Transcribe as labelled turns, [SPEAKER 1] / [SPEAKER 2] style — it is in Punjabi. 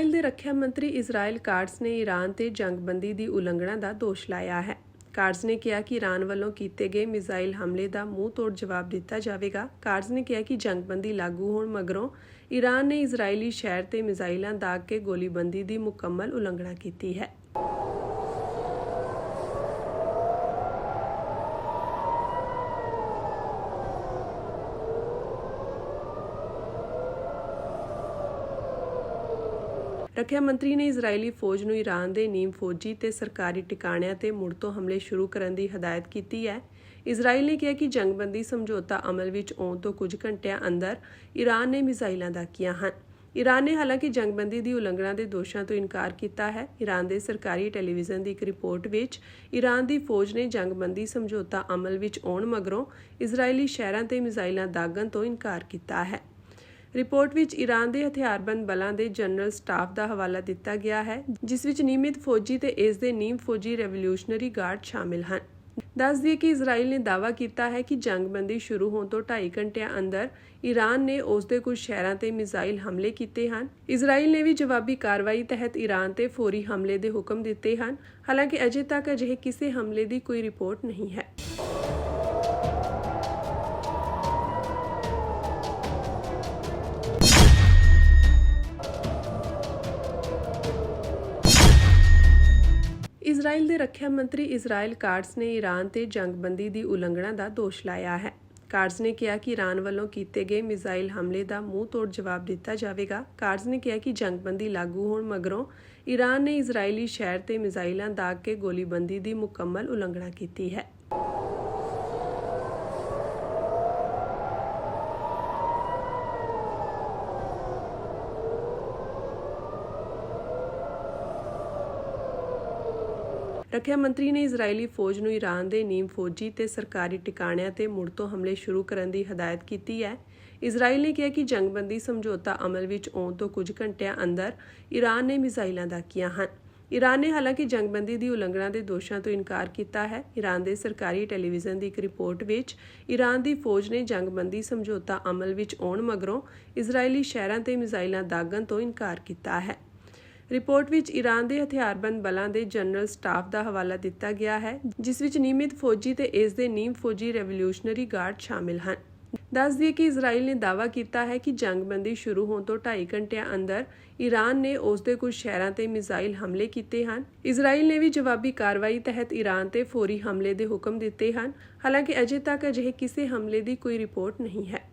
[SPEAKER 1] ਇਜ਼ਰਾਈਲ ਦੇ ਰੱਖਿਆ ਮੰਤਰੀ ਇਜ਼ਰਾਈਲ ਕਾਰਟਸ ਨੇ ਈਰਾਨ ਤੇ ਜੰਗਬੰਦੀ ਦੀ ਉਲੰਘਣਾ ਦਾ ਦੋਸ਼ ਲਾਇਆ ਹੈ। ਕਾਰਟਸ ਨੇ ਕਿਹਾ ਕਿ ਈਰਾਨ ਵੱਲੋਂ ਕੀਤੇ ਗਏ ਮਿਜ਼ਾਈਲ ਹਮਲੇ ਦਾ ਮੂੰਹ ਤੋੜ ਜਵਾਬ ਦਿੱਤਾ ਜਾਵੇਗਾ। ਕਾਰਟਸ ਨੇ ਕਿਹਾ ਕਿ ਜੰਗਬੰਦੀ ਲਾਗੂ ਹੋਣ ਮਗਰੋਂ ਈਰਾਨ ਨੇ ਇਜ਼ਰਾਈਲੀ ਸ਼ਹਿਰ ਤੇ ਮਿਜ਼ਾਈਲਾਂ ਦਾਗ ਕੇ ਗੋਲੀਬੰਦੀ ਦੀ ਮੁਕੰਮਲ ਉਲੰਘਣਾ ਕੀਤੀ ਹੈ। ਰੱਖਿਆ ਮੰਤਰੀ ਨੇ ਇਜ਼ਰਾਈਲੀ ਫੌਜ ਨੂੰ ਈਰਾਨ ਦੇ ਨੀਮ ਫੌਜੀ ਤੇ ਸਰਕਾਰੀ ਟਿਕਾਣਿਆਂ ਤੇ ਮੁੜ ਤੋਂ ਹਮਲੇ ਸ਼ੁਰੂ ਕਰਨ ਦੀ ਹਦਾਇਤ ਕੀਤੀ ਹੈ। ਇਜ਼ਰਾਈਲ ਨੇ ਕਿਹਾ ਕਿ ਜੰਗਬੰਦੀ ਸਮਝੌਤਾ ਅਮਲ ਵਿੱਚ ਆਉਣ ਤੋਂ ਕੁਝ ਘੰਟਿਆਂ ਅੰਦਰ ਈਰਾਨ ਨੇ ਮਿਜ਼ਾਈਲਾਂ ਦਾਗੀਆਂ ਹਨ। ਈਰਾਨ ਨੇ ਹਾਲਾਂਕਿ ਜੰਗਬੰਦੀ ਦੀ ਉਲੰਘਣਾ ਦੇ ਦੋਸ਼ਾਂ ਤੋਂ ਇਨਕਾਰ ਕੀਤਾ ਹੈ। ਈਰਾਨ ਦੇ ਸਰਕਾਰੀ ਟੈਲੀਵਿਜ਼ਨ ਦੀ ਇੱਕ ਰਿਪੋਰਟ ਵਿੱਚ ਈਰਾਨ ਦੀ ਫੌਜ ਨੇ ਜੰਗਬੰਦੀ ਸਮਝੌਤਾ ਅਮਲ ਵਿੱਚ ਆਉਣ ਮਗਰੋਂ ਇਜ਼ਰਾਈਲੀ ਸ਼ਹਿਰਾਂ ਤੇ ਮਿਜ਼ਾਈਲਾਂ ਦਾਗਣ ਤੋਂ ਇਨਕਾਰ ਕੀਤਾ ਹੈ। ਰਿਪੋਰਟ ਵਿੱਚ ਈਰਾਨ ਦੇ ਹਥਿਆਰਬੰਦ ਬਲਾਂ ਦੇ ਜਨਰਲ ਸਟਾਫ ਦਾ ਹਵਾਲਾ ਦਿੱਤਾ ਗਿਆ ਹੈ, ਜਿਸ ਵਿੱਚ ਨਿਯਮਿਤ ਫੌਜੀ ਤੇ ਇਸ ਦੇ ਨੀਮ ਫੌਜੀ ਰੈਵੋਲੂਸ਼ਨਰੀ ਗਾਰਡ ਸ਼ਾਮਿਲ ਹਨ। ਦੱਸ ਦਈਏ ਕਿ ਇਜ਼ਰਾਈਲ ਨੇ ਦਾਅਵਾ ਕੀਤਾ ਹੈ ਕਿ ਜੰਗਬੰਦੀ ਸ਼ੁਰੂ ਹੋਣ ਤੋਂ 2.5 ਘੰਟਿਆਂ ਅੰਦਰ ਈਰਾਨ ਨੇ ਉਸ ਦੇ ਕੁਝ ਸ਼ਹਿਰਾਂ ਤੇ ਮਿਜ਼ਾਈਲ ਹਮਲੇ ਕੀਤੇ ਹਨ। ਇਜ਼ਰਾਈਲ ਨੇ ਵੀ ਜਵਾਬੀ ਕਾਰਵਾਈ ਤਹਿਤ ਈਰਾਨ ਤੇ ਫੌਰੀ ਹਮਲੇ ਦੇ ਹੁਕਮ ਦਿੱਤੇ ਹਨ। ਹਾਲਾਂਕਿ ਅਜੇ ਤੱਕ ਅਜਿਹੇ ਕਿਸੇ ਹਮਲੇ ਦੀ ਕੋਈ ਰਿਪੋਰਟ ਨਹੀਂ ਹੈ। ਇਜ਼ਰਾਈਲ ਦੇ ਰੱਖਿਆ ਮੰਤਰੀ ਇਜ਼ਰਾਈਲ ਕਾਰਟਸ ਨੇ ਈਰਾਨ ਤੇ ਜੰਗਬੰਦੀ ਦੀ ਉਲੰਘਣਾ ਦਾ ਦੋਸ਼ ਲਾਇਆ ਹੈ। ਕਾਰਟਸ ਨੇ ਕਿਹਾ ਕਿ ਈਰਾਨ ਵੱਲੋਂ ਕੀਤੇ ਗਏ ਮਿਜ਼ਾਈਲ ਹਮਲੇ ਦਾ ਮੂੰਹ ਤੋੜ ਜਵਾਬ ਦਿੱਤਾ ਜਾਵੇਗਾ। ਕਾਰਜ਼ ਨੇ ਕਿਹਾ ਕਿ ਜੰਗਬੰਦੀ ਲਾਗੂ ਹੋਣ ਮਗਰੋਂ ਈਰਾਨ ਨੇ ਇਜ਼ਰਾਈਲੀ ਸ਼ਹਿਰ ਤੇ ਮਿਜ਼ਾਈਲਾਂ ਦਾਗ ਕੇ ਗੋਲੀਬੰਦੀ ਦੀ ਮੁਕੰਮਲ ਉਲੰਘਣਾ ਕੀਤੀ ਹੈ। ਰੱਖਿਆ ਮੰਤਰੀ ਨੇ ਇਜ਼ਰਾਈਲੀ ਫੌਜ ਨੂੰ ਈਰਾਨ ਦੇ ਨੀਮ ਫੌਜੀ ਤੇ ਸਰਕਾਰੀ ਟਿਕਾਣਿਆਂ ਤੇ ਮੁੜ ਤੋਂ ਹਮਲੇ ਸ਼ੁਰੂ ਕਰਨ ਦੀ ਹਦਾਇਤ ਕੀਤੀ ਹੈ। ਇਜ਼ਰਾਈਲ ਨੇ ਕਿਹਾ ਕਿ ਜੰਗਬੰਦੀ ਸਮਝੌਤਾ ਅਮਲ ਵਿੱਚ ਆਉਣ ਤੋਂ ਕੁਝ ਘੰਟਿਆਂ ਅੰਦਰ ਈਰਾਨ ਨੇ ਮਿਜ਼ਾਈਲਾਂ ਦਾਗੀਆਂ ਹਨ। ਈਰਾਨ ਨੇ ਹਾਲਾਂਕਿ ਜੰਗਬੰਦੀ ਦੀ ਉਲੰਘਣਾ ਦੇ ਦੋਸ਼ਾਂ ਤੋਂ ਇਨਕਾਰ ਕੀਤਾ ਹੈ। ਈਰਾਨ ਦੇ ਸਰਕਾਰੀ ਟੈਲੀਵਿਜ਼ਨ ਦੀ ਇੱਕ ਰਿਪੋਰਟ ਵਿੱਚ ਈਰਾਨ ਦੀ ਫੌਜ ਨੇ ਜੰਗਬੰਦੀ ਸਮਝੌਤਾ ਅਮਲ ਵਿੱਚ ਆਉਣ ਮਗਰੋਂ ਇਜ਼ਰਾਈਲੀ ਸ਼ਹਿਰਾਂ ਤੇ ਮਿਜ਼ਾਈਲਾਂ ਦਾਗਣ ਤੋਂ ਇਨਕਾਰ ਕੀਤਾ ਹੈ। ਰਿਪੋਰਟ ਵਿੱਚ ਈਰਾਨ ਦੇ ਹਥਿਆਰਬੰਦ ਬਲਾਂ ਦੇ ਜਨਰਲ ਸਟਾਫ ਦਾ ਹਵਾਲਾ ਦਿੱਤਾ ਗਿਆ ਹੈ, ਜਿਸ ਵਿੱਚ ਨਿਯਮਿਤ ਫੌਜੀ ਤੇ ਇਸ ਦੇ ਨੀਮ ਫੌਜੀ ਰੈਵੋਲੂਸ਼ਨਰੀ ਗਾਰਡ ਸ਼ਾਮਿਲ ਹਨ। ਦੱਸ ਦਈਏ ਕਿ ਇਜ਼ਰਾਈਲ ਨੇ ਦਾਅਵਾ ਕੀਤਾ ਹੈ ਕਿ ਜੰਗਬੰਦੀ ਸ਼ੁਰੂ ਹੋਣ ਤੋਂ 2.5 ਘੰਟਿਆਂ ਅੰਦਰ ਈਰਾਨ ਨੇ ਉਸ ਦੇ ਕੁਝ ਸ਼ਹਿਰਾਂ ਤੇ ਮਿਜ਼ਾਈਲ ਹਮਲੇ ਕੀਤੇ ਹਨ। ਇਜ਼ਰਾਈਲ ਨੇ ਵੀ ਜਵਾਬੀ ਕਾਰਵਾਈ ਤਹਿਤ ਈਰਾਨ ਤੇ ਫੌਰੀ ਹਮਲੇ ਦੇ ਹੁਕਮ ਦਿੱਤੇ ਹਨ। ਹਾਲਾਂਕਿ ਅਜੇ ਤੱਕ ਅਜਿਹੇ ਕਿਸੇ ਹਮਲੇ ਦੀ ਕੋਈ ਰਿਪੋਰਟ ਨਹੀਂ ਹੈ।